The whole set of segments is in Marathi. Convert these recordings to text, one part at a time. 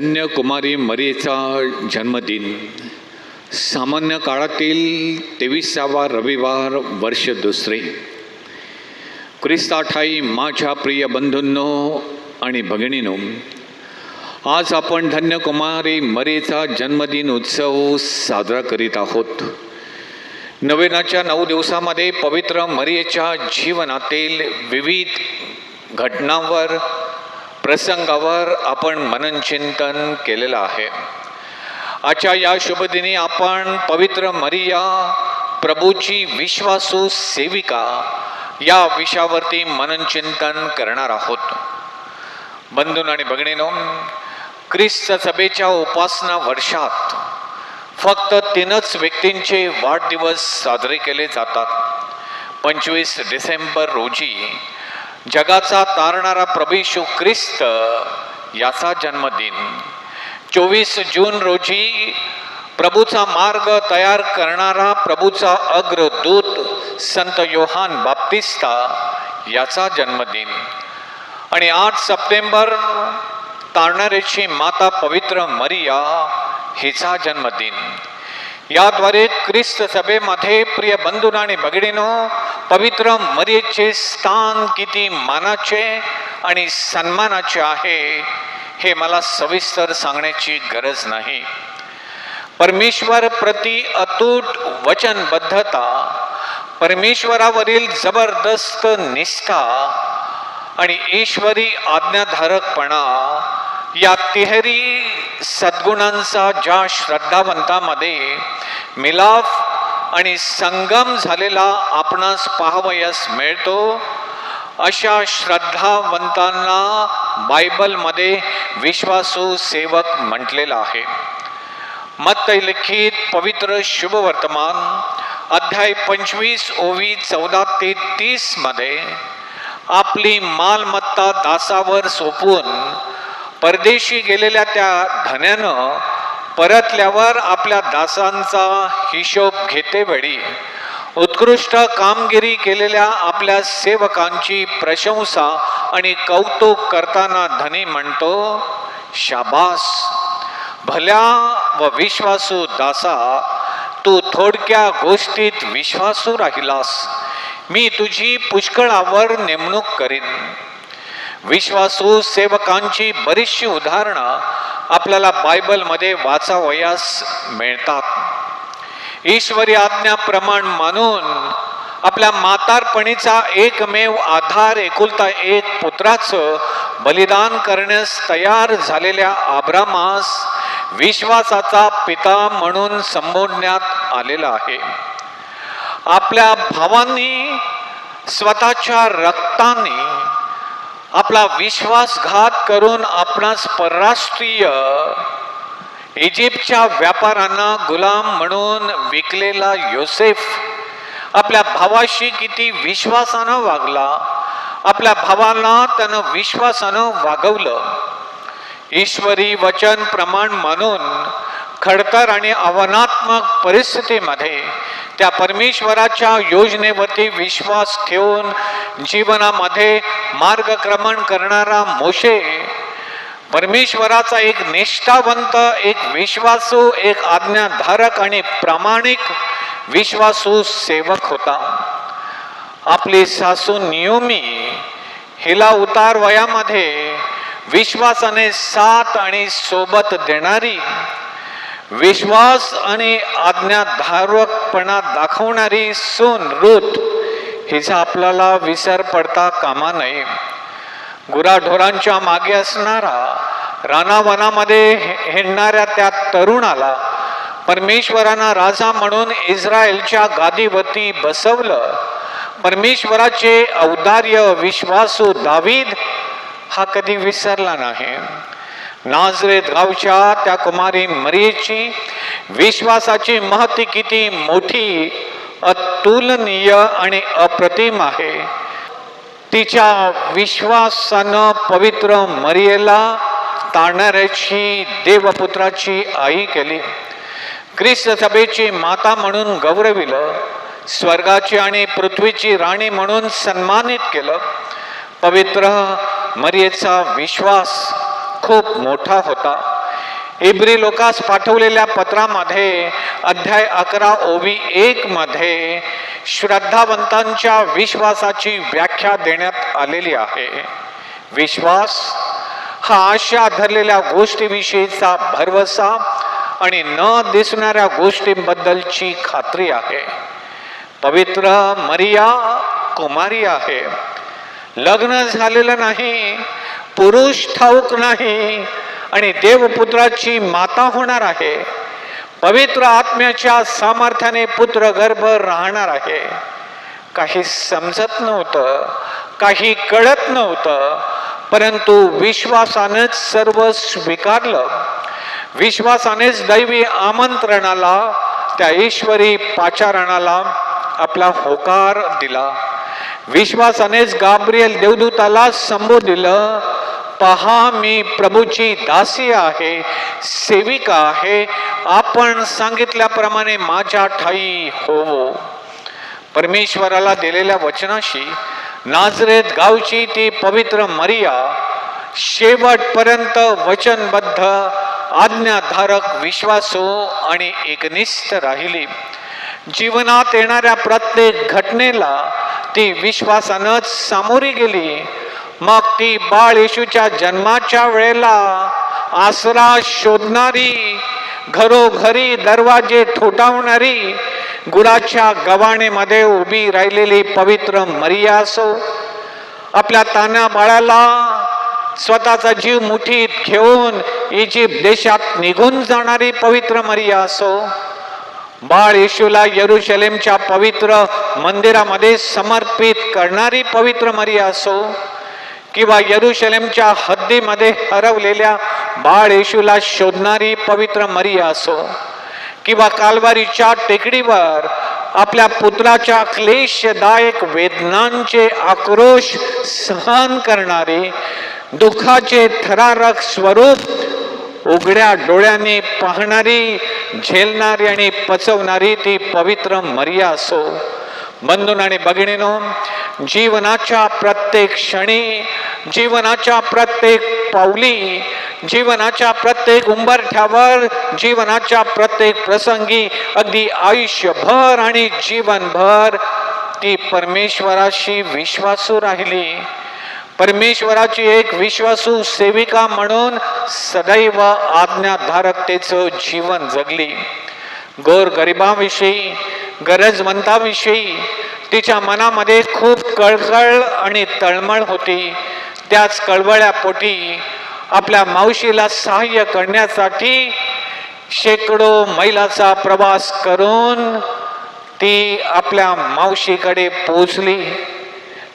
कन्याकुमारी मरीचा जन्मदिन. सामान्य काळातील तेविसावा रविवार वर्ष दुसरे. ख्रिस्ताठाई माझ्या प्रिय बंधूंनो आणि भगिनीनो आज आपण धन्यकुमारी मरीचा जन्मदिन उत्सव साजरा करीत आहोत. नवीनाच्या नऊ दिवसामध्ये पवित्र मरियेच्या जीवनातील विविध घटनांवर प्रसंगावर आपण मननचिंतन केलेलं आहे. आजच्या या शुभदिनी आपण पवित्र मरिया प्रभूची विश्वासू सेविका या विषयावरती मननचिंतन करणार आहोत. बंधून आणि बघणीनो ख्रिस्त सभेच्या उपासना वर्षात फक्त तीनच व्यक्तींचे वाढदिवस साजरे केले जातात. पंचवीस डिसेंबर रोजी जगाचा तारणारा प्रभू ख्रिस्त याचा जन्मदिन. चोवीस जून रोजी प्रभूचा मार्ग तयार करणारा प्रभूचा अग्रदूत संत योहान बाप्तिस्ता याचा जन्मदिन. आणि आठ सप्टेंबर तारणारेची माता पवित्र मरिया हिचा जन्मदिन. याद्वारे ख्रिस्त सभेमध्ये प्रिय बंधू आणि भगिनीनो पवित्र मरियेचे स्थान किती मानाचे आणि सन्मानाचे आहे हे मला सविस्तर सांगण्याची गरज नाही. परमेश्वर प्रति अतूट वचनबद्धता परमेश्वरावरील जबरदस्त निष्ठा आणि ईश्वरी आज्ञाधारकपणा या तिहेरी सद्गुणांचा ज्या श्रद्धावंतामध्ये मिलाफ आणि संगम झालेला आपणास पाहावयास मिळतो. अशा श्रद्धावंतांना बायबलमध्ये विश्वासू सेवक म्हटलेला आहे. मत लिखित पवित्र शुभवर्तमान अध्याय पंचवीस ओवी चौदा ते तीसमध्ये आपली मालमत्ता दासावर सोपून परदेशी गेलेल्या त्या धन्यानं परतल्यावर आपल्या दासांचा हिशोब घेतेवेळी उत्कृष्ट कामगिरी केलेल्या आपल्या सेवकांची प्रशंसा आणि कौतुक करताना धनी म्हणतो शाबास. भल्या व विश्वासू दासा तू थोडक्या गोष्टीत विश्वासू राहिलास. मी तुझी पुष्कळावर नेमणूक करीन. विश्वासू सेवकांची बरीचशी उदाहरणं आपल्याला बायबलमध्ये वाचावयास मिळतात. ईश्वरी आज्ञाप्रमाण मानून आपल्या म्हातारपणीचा एकमेव आधार एकुलता एक पुत्राचं बलिदान करण्यास तयार झालेल्या आब्रामास विश्वासाचा पिता म्हणून संबोधण्यात आलेला आहे. आपल्या भावांनी स्वतःच्या रक्ताने आपला विश्वासघात करून आपणास परराष्ट्रीय इजिप्तच्या व्यापाऱ्यांना गुलाम म्हणून विकलेला योसेफ आपल्या भावाशी किती विश्वासानं वागला आपल्या भावाला त्यानं विश्वासानं वागवलं. ईश्वरी वचन प्रमाण मानून खडतर आणि आव्हानात्मक परिस्थितीमध्ये त्या परमेश्वराच्या योजनेवरती विश्वास ठेवून जीवनामध्ये मार्गक्रमण करणारा मोशे परमेश्वराचा एक निष्ठावंत एक विश्वासू एक आज्ञाधारक आणि प्रामाणिक विश्वासू सेवक होता. आपली सासू नियोमी हिला उतार वयामध्ये विश्वासाने साथ आणि सोबत देणारी विश्वास आणि आज्ञाधारकपणा दाखवणारी सून रूत हिचा आपल्याला विसर पडता कामा नये. गुराढोरांच्या मागे असणारा रानावनामध्ये हिंडणाऱ्या त्या तरुणाला परमेश्वरानं राजा म्हणून इस्रायलच्या गादीवरती बसवलं. परमेश्वराचे औदार्य विश्वासू दावीद हा कधी विसरला नाही. नाझरेत गावच्या त्या कुमारी मरीची विश्वासाची महती किती मोठी अतुलनीय आणि अप्रतिम आहे. तिच्या विश्वासानं पवित्र मरियेला ताणणाऱ्याची देवपुत्राची आई केली. ख्रिस्त सभेची माता म्हणून गौरविलं स्वर्गाची आणि पृथ्वीची राणी म्हणून सन्मानित केलं. पवित्र मरियेचा विश्वास खूप मोठा होता. इब्री लोकास पाठवलेल्या पत्रामध्ये अध्याय अकरा ओवी एक मध्ये श्रद्धावंतांच्या विश्वासाची व्याख्या देण्यात आलेली आहे. विश्वास हा आशा धरलेल्या गोष्टीविषयीचा भरवसा आणि न दिसणाऱ्या गोष्टींबद्दलची खात्री आहे. पवित्र मरिया कुमारी आहे. लग्न झालेलं नाही पुरुष ठाऊक नाही आणि देवपुत्राची माता होणार आहे. पवित्र आत्म्याच्या सामर्थ्याने पुत्र गर्भ राहणार आहे. काही समजत नव्हतं काही कळत नव्हतं परंतु विश्वासानेच सर्व स्वीकारलं. विश्वासानेच दैवी आमंत्रणाला त्या ईश्वरी पाचारणाला आपला होकार दिला. विश्वासानेच गाब्रियल देवदूताला संबोधिलं पहा मी प्रभूची दासी आहे सेविका आहे. आपण सांगितल्याप्रमाणे माझ्या ठाई होवो परमेश्वराला दिलेल्या वचनाशी नाजरेत गावची ती पवित्र मरिया शेवटपर्यंत वचनबद्ध आज्ञाधारक विश्वासू आणि एकनिष्ठ राहिली. जीवनात येणाऱ्या प्रत्येक घटनेला ती विश्वासानंच सामोरी गेली. मग ती बाळ येशूच्या जन्माच्या वेळेला आसरा शोधणारी घरोघरी दरवाजे ठोठावणारी गुराच्या गवाणेमध्ये उभी राहिलेली पवित्र मरिया असो आपल्या तान्या बाळाला स्वतःचा जीव मुठीत घेऊन इजिप्त देशात निघून जाणारी पवित्र मरिया असो बाळ येशूला यरुशलेमच्या पवित्र मंदिरामध्ये समर्पित करणारी पवित्र मरिया असो किंवा यरुशलेमच्या हद्दीमध्ये हरवलेल्या बाळ येशूला शोधणारी पवित्र मरिया असो किंवा कालवारीच्या टेकडीवर आपल्या पुत्राच्या क्लेशदायक वेदनांचे आक्रोश सहन करणारे दुःखाचे थरारक स्वरूप उघड्या डोळ्याने पाहणारी झेलणारी आणि पचवणारी ती पवित्र मर्या असो. बंधून आणि बघिणीनो जीवनाच्या प्रत्येक क्षणी जीवनाच्या प्रत्येक पावली जीवनाच्या प्रत्येक उंबरठ्यावर जीवनाच्या प्रत्येक प्रसंगी अगदी आयुष्यभर आणि जीवनभर ती परमेश्वराशी विश्वासू राहिली. परमेश्वराची एक विश्वासू सेविका म्हणून सदैव आज्ञाधारकतेचं जीवन जगली. गोर गरिबाविषयी गरजवंताविषयी तिच्या मनामध्ये खूप कळकळ आणि तळमळ होती. त्याच कळवळ्यापोटी आपल्या मावशीला सहाय्य करण्यासाठी शेकडो मैलाचा प्रवास करून ती आपल्या मावशीकडे पोचली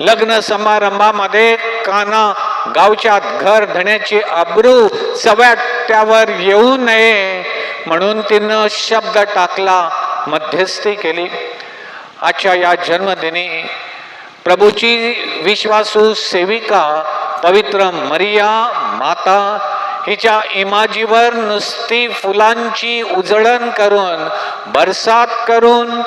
लग्न समारंभामध्ये काना गावच्या घर धण्याची अब्रू चव्याट्यावर येऊ नये म्हणून तिनं शब्द टाकला मध्यस्थी केली. आजच्या या जन्मदिनी प्रभूची विश्वासू सेविका पवित्र मरिया माता हिच्या इमाजीवर नुसती फुलांची उजळण करून बरसात करून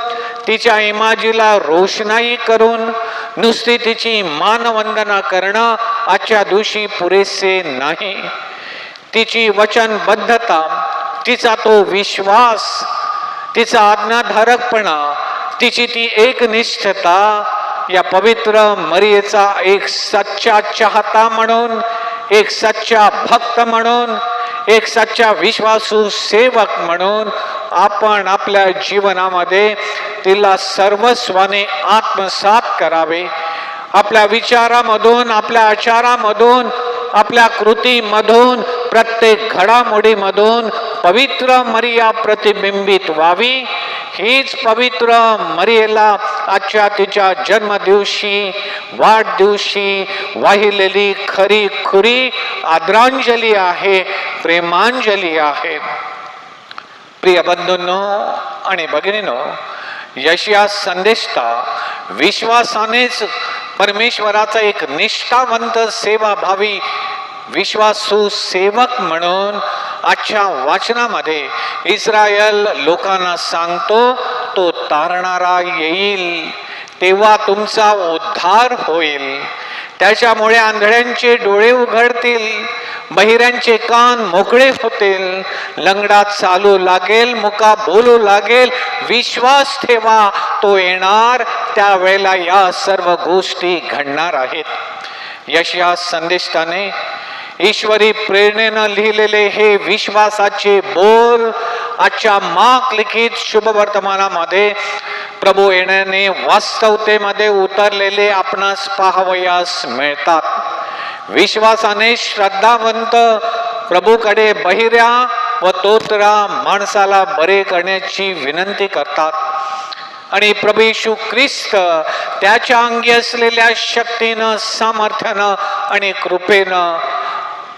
तिच्या इमाजीला रोषणाई करून नुसती तिची मानवंदना करणं आजच्या दिवशी पुरेसे नाही. तिची वचनबद्धता तिचा तो विश्वास तिचा आज्ञाधारकपणा तिची ती एकनिष्ठता या पवित्र मरियेचा एक सच्चा चाहता म्हणून एक सच्चा भक्त म्हणून एक सच्चा विश्वासू सेवक म्हणून आपण आपल्या जीवनामध्ये तिला सर्वस्वाने आत्मसात करावे. आपल्या विचारामधून आपल्या आचारामधून आपल्या कृतीमधून प्रत्येक घडामोडीमधून पवित्र मरिया प्रतिबिंबित व्हावी. हीच पवित्र मरियेला आजच्या तिच्या जन्मदिवशी वाढदिवशी वाहिलेली खरी खुरी आदरांजली आहे प्रेमांजली आहे. प्रिय बंधूंनो आणि भगिनीनो यशया संदेशता विश्वासानेच परमेश्वराचा एक निष्ठावंत सेवाभावी विश्वासू सेवक म्हणून आजच्या वाचनामध्ये इस्रायल लोकांना सांगतो तो तारणारा येईल तेव्हा तुमचा उद्धार होईल. त्याच्यामुळे आंधळ्यांचे डोळे उघडतील. बहिऱ्यांचे कान मोकळे होतील लंगडा चालू लागेल मुका बोलू लागेल. विश्वास ठेवा तो येणार. त्यावेळेला या सर्व गोष्टी घडणार आहेत. यश या संदेशाने ईश्वरी प्रेरणेनं लिहिलेले हे विश्वासाचे बोल आजच्या माक लिखित शुभ वर्तमानामध्ये प्रभू येण्याने वास्तवतेमध्ये उतरलेले आपणास पाहावयास मिळतात. विश्वासाने श्रद्धावंत प्रभूकडे बहिऱ्या व तोतरा माणसाला बरे करण्याची विनंती करतात. आणि प्रभू येशू ख्रिस्त त्याच्या अंगी असलेल्या शक्तीनं सामर्थ्यानं आणि कृपेनं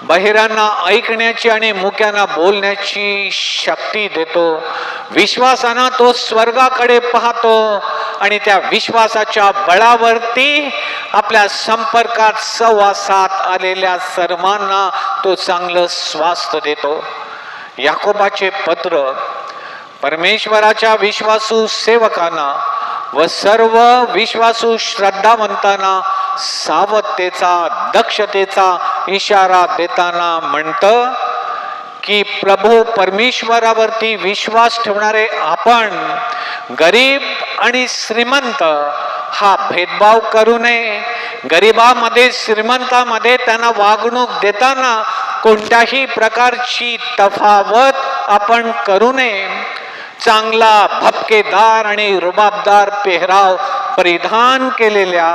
बहिरांना ऐकण्याची आणि मुक्यांना बोलण्याची शक्ती देतो. विश्वासानं तो स्वर्गाकडे पाहतो आणि त्या विश्वासाच्या बळावरती आपल्या संपर्कात सहवासात आलेल्या सर्वांना तो चांगलं स्वास्थ्य देतो. याकोबाचे पत्र परमेश्वराच्या विश्वासू सेवकांना व सर्व विश्वासू श्रद्धावंतांना सावधतेचा दक्षतेचा इशारा देताना म्हणतं की प्रभू परमेश्वरावरती विश्वास ठेवणारे आपण गरीब आणि श्रीमंत हा भेदभाव करू नये. गरिबामध्ये श्रीमंतामध्ये त्यांना वागणूक देताना कोणत्याही प्रकारची तफावत आपण करू नये. चांगला भपकेदार आणि रुबाबदार पेहराव परिधान केलेल्या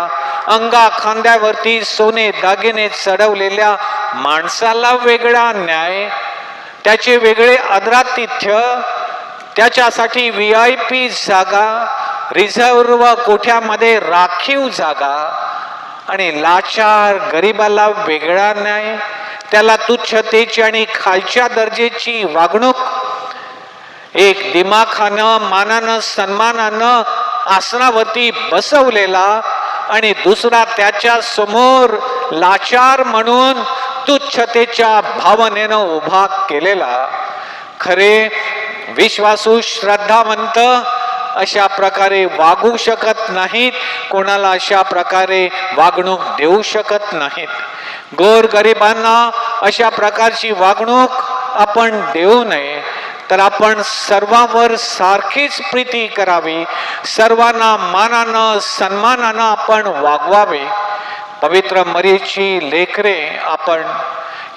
अंगा खांद्यावरती सोने दागिने चढवलेल्या माणसाला वेगळा न्याय त्याचे वेगळे आदरातिथ्य त्याच्यासाठी व्ही आय पी जागा रिझर्व कोठ्यामध्ये राखीव जागा आणि लाचार गरिबाला वेगळा न्याय त्याला तुच्छतेची आणि खालच्या दर्जेची वागणूक एक दिमाखानं मानानं सन्मानानं आसनावरती बसवलेला आणि दुसरा त्याच्यासमोर लाचार म्हणून तुच्छतेच्या भावनेनं उभा केलेला. खरे विश्वासू श्रद्धावंत अशा प्रकारे वागू शकत नाहीत कोणाला अशा प्रकारे वागणूक देऊ शकत नाहीत. गोर गरिबांना अशा प्रकारची वागणूक आपण देऊ नये. तर आपण सर्वांवर सारखीच प्रीती करावी. सर्वांना मानानं सन्मानानं आपण वागवावे. पवित्र मरीची लेकरे आपण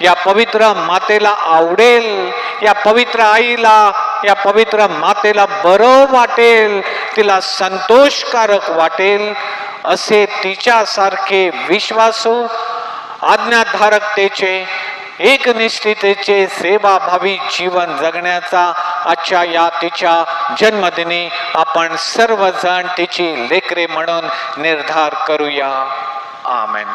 या पवित्र मातेला आवडेल या पवित्र आईला या पवित्र मातेला बरं वाटेल तिला संतोषकारक वाटेल असे तिच्यासारखे विश्वासू आज्ञाधारकतेचे एकनिष्ठतेचे सेवाभावी जीवन जगण्याचा आजच्या या तिच्या जन्मदिनी आपण सर्वजण तिची लेकरे म्हणून निर्धार करूया. आमेन.